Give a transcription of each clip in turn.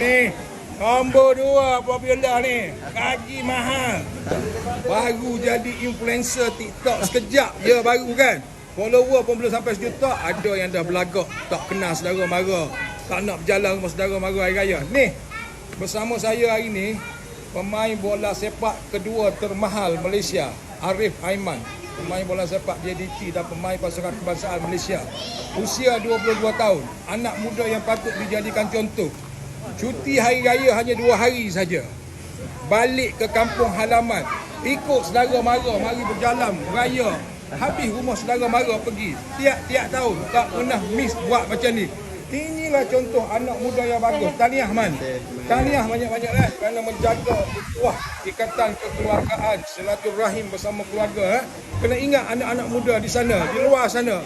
Ni, nombor dua popular ni. Gaji mahal. Baru jadi influencer TikTok sekejap je baru kan. Follower pun belum sampai sejuta. Ada yang dah belagak. Tak kenal saudara mara. Tak nak berjalan rumah saudara mara hari raya. Ni, bersama saya hari ni, pemain bola sepak kedua termahal Malaysia. Arif Aiman. Pemain bola sepak JDT dan pemain pasukan kebangsaan Malaysia. Usia 22 tahun. Anak muda yang patut dijadikan contoh. Cuti hari raya hanya dua hari saja. Balik ke kampung halaman. Ikut saudara mara, mari berjalan raya. Habis rumah saudara mara pergi. Tiap-tiap tahun tak pernah miss buat macam ni. Inilah contoh anak muda yang bagus. Tahniah Man. Tahniah banyak-banyak lah kerana menjaga wah ikatan kekeluargaan, silaturahim bersama keluarga. Eh. Kena ingat anak-anak muda di sana, di luar sana.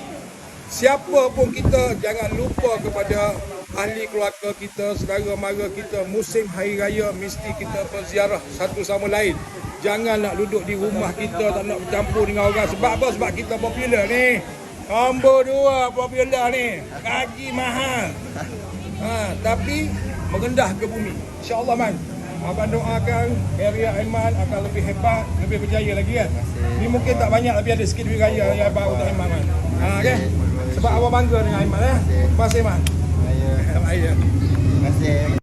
Siapa pun kita jangan lupa kepada ahli keluarga kita, saudara mara kita, musim hari raya mesti kita berziarah satu sama lain. Jangan nak duduk di rumah kita tak nak bercampur dengan orang. Sebab apa? Sebab kita popular ni. Nombor dua popular ni. Gaji mahal. Ha, tapi merendah ke bumi. InsyaAllah man. Abang doakan area Aiman akan lebih hebat, lebih berjaya lagi kan. Ni mungkin tak banyak tapi ada sikit duit raya yang abang untuk Aiman man. Ha, okay? Sebab abang bangga dengan Aiman eh. Terima kasih man. Saya Baik. terima kasih.